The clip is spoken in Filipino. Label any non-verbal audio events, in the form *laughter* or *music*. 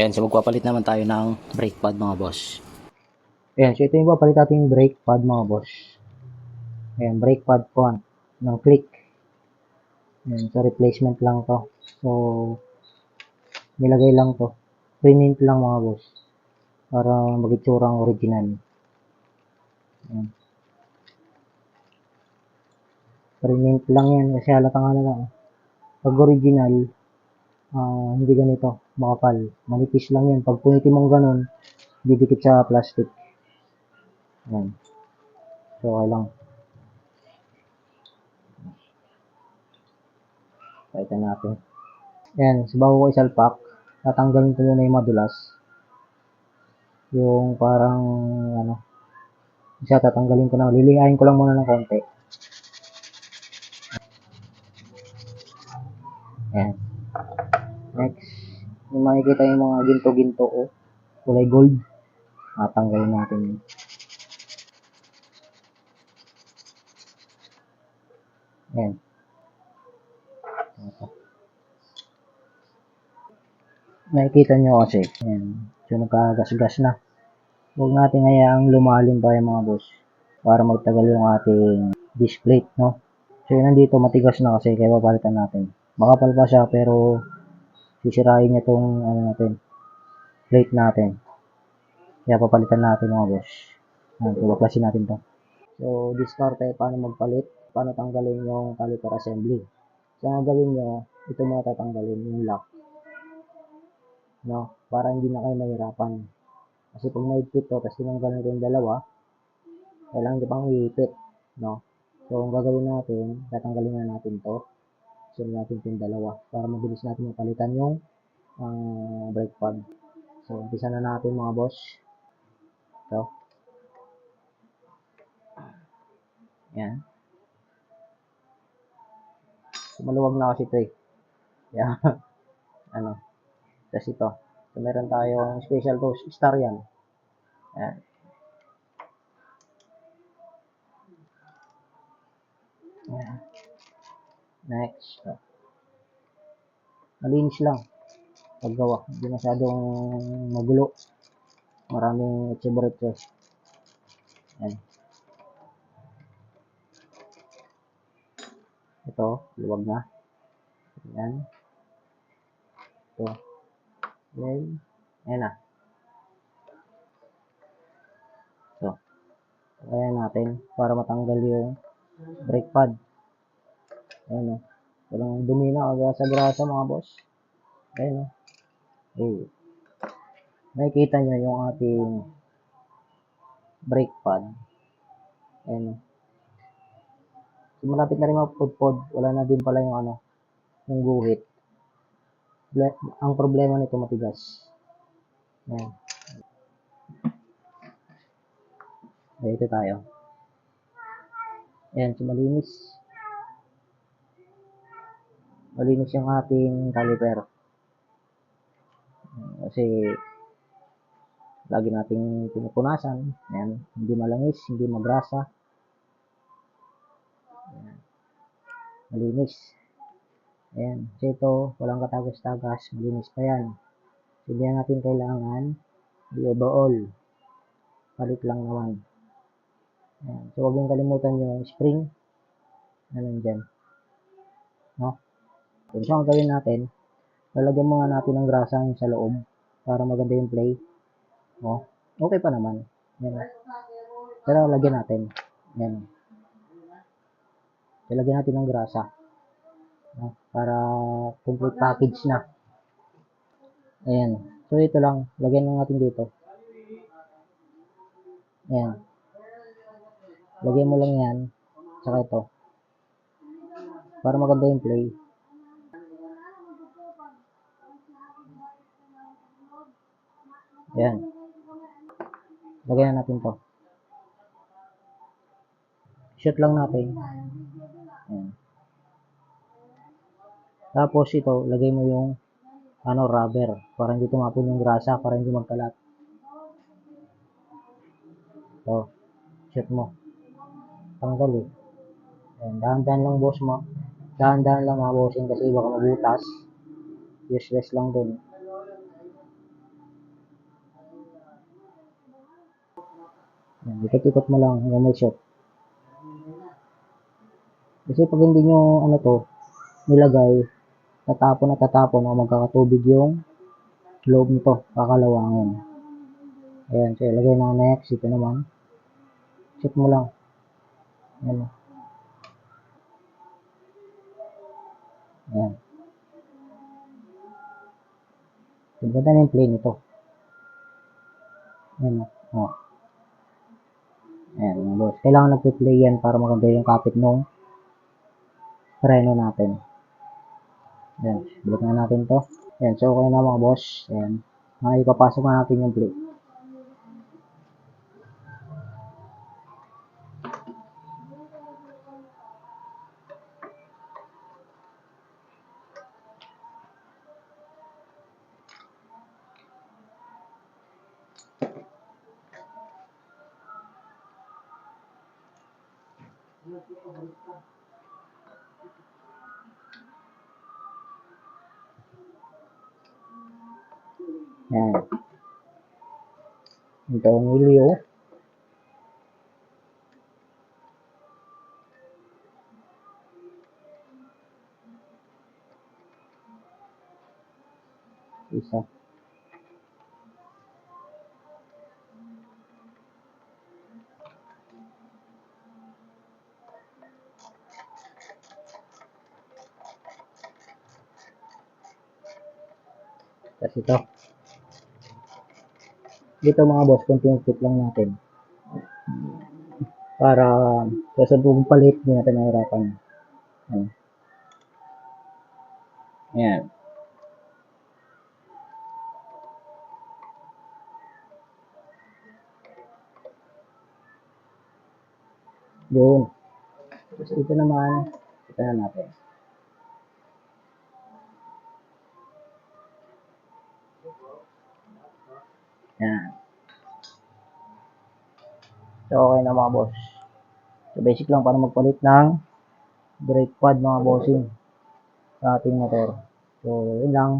Yan, so magpapalit naman tayo ng brake pad mga boss. Ayan, so ito yung papalit nating brake pad mga boss. Ayan, brake pad po ng click. Ayan, so replacement lang to. So, nilagay lang to. Print lang mga boss. Para magitsura ang original. Ayan. Print lang yan kasi halata. Pag original, ah, hindi ganito, makapal. Manipis lang yan. Pag punitin mong ganun, didikit sa plastic. Ayan. So, okay lang. Pakita natin. Ayan, sa bago ko isalpak, tatanggalin ko muna yung madulas. Yung parang, ano, isa tatanggalin ko na, lilihain ko lang muna ng konti. Ayan. Next, yung makikita yung mga ginto-ginto, oh, kulay gold. Tatanggalin natin yun. Ayan. Ito. Nakikita nyo kasi, ayan, so nagkagasgas na. Huwag natin hayaang lumalim pa yung mga boss para magtagal yung ating disc plate, no? So yun nandito, matigas na kasi kaya papalitan natin. Makapal pa siya pero sisirain niya tong ano natin, plate natin. Kaya papalitan natin mga boss. Ayan, so baklasin natin to. So, discarte paano magpalit, paano tanggalin yung caliper assembly. So, ang gagawin nyo, ito muna tatanggalin, yung lock. No? Para hindi na kayo mahirapan. Kasi pag naipit to, tapos tinanggal nito yung dalawa, kailangan nyo pang iipit. No? So, ang gagawin natin, tatanggalin na natin to. So, natin itong dalawa para mabilis natin mapalitan yung ah, brake pad. So, umpisa na natin mga boss. Ito. Yan. So, na kasi ito eh. Kaya, *laughs* ano. Tapos ito. So, meron tayong special to. Star yan. Yan. Yan. Next. Oh. Malinis lang. Paggawa. Hindi masyadong magulo. Maraming etchebrete. Yan. Ito, luwag na. Yan. Ito. Yan. Ayan na. Ito. Ayan natin para matanggal yung brake pad. Ayan o. Walang dumi na kagaya sa grasa mga boss. Ayan o. Okay. Nakikita nyo yung ating brake pad. Ayan o. So, malapit na rin mapudpod. Wala na din pala yung ano, yung guhit. Ang problema nito matigas. Ayan. Dito tayo. Ayan, so. Malinis yung ating caliper. Ayan, Kasi lagi nating pinupunasan. Ayan, hindi malangis, hindi magrasa. Ayan. Malinis. Ayan. So ito, walang katagas-tagas. Malinis pa yan. So, hindi na natin kailangan i-overall. Palit lang naman. Ayan. So, huwag yung kalimutan yung spring na nandyan. No? So, ang gawin natin, lalagyan muna natin ng grasa yung sa loob para maganda yung play. No? Okay pa naman. Ayan. Pero lagyan natin. Ayan. So, lagyan natin ng grasa. No? Para complete package na. Ayan. So, ito lang. Lagyan lang natin dito. Ayan. Lagyan mo lang yan. Tsaka ito. Para maganda yung play. Ayan. Lagyan na natin to. Shoot lang natin. Ayan. Tapos ito, lagay mo yung ano rubber para hindi tumapon yung grasa para hindi magkalat. Ito, shoot mo. Tanggal eh. Dahan-dahan lang boss mo. Dahan-dahan lang mga bossing kasi baka mabutas useless lang din. Yan, ikot-ikot mo lang hanggang may shot. Kasi pag hindi nyo, ano to, nilagay, tatapon na tatapon o magkakatubig yung loob nito, kakalawangin. Ayan, so ilagay na next, ito naman. Check mo lang. Ayan. Ayan. Ganda na yung plane ito. Ayan, o. Oh. Ayan, mga boss. Kailangan nagpe-play yan para maganda yung kapit nung preno natin. Ayan, balik na natin to. Ayan, so okay na mga boss. Ayan, mga ipapasok na natin yung play. Ayan. Ito ang ilyo. Isa. Tapos ito. Dito mga boss, konting tip lang natin. Para sa sabong palit, hindi natin nahirapan. Ayan. Ayan. Yun. Tapos ito naman, ito na natin. Yan. So, okay na mga boss. So, basic lang para magpalit ng brake pad mga bossing sa ating motor. So, yun lang.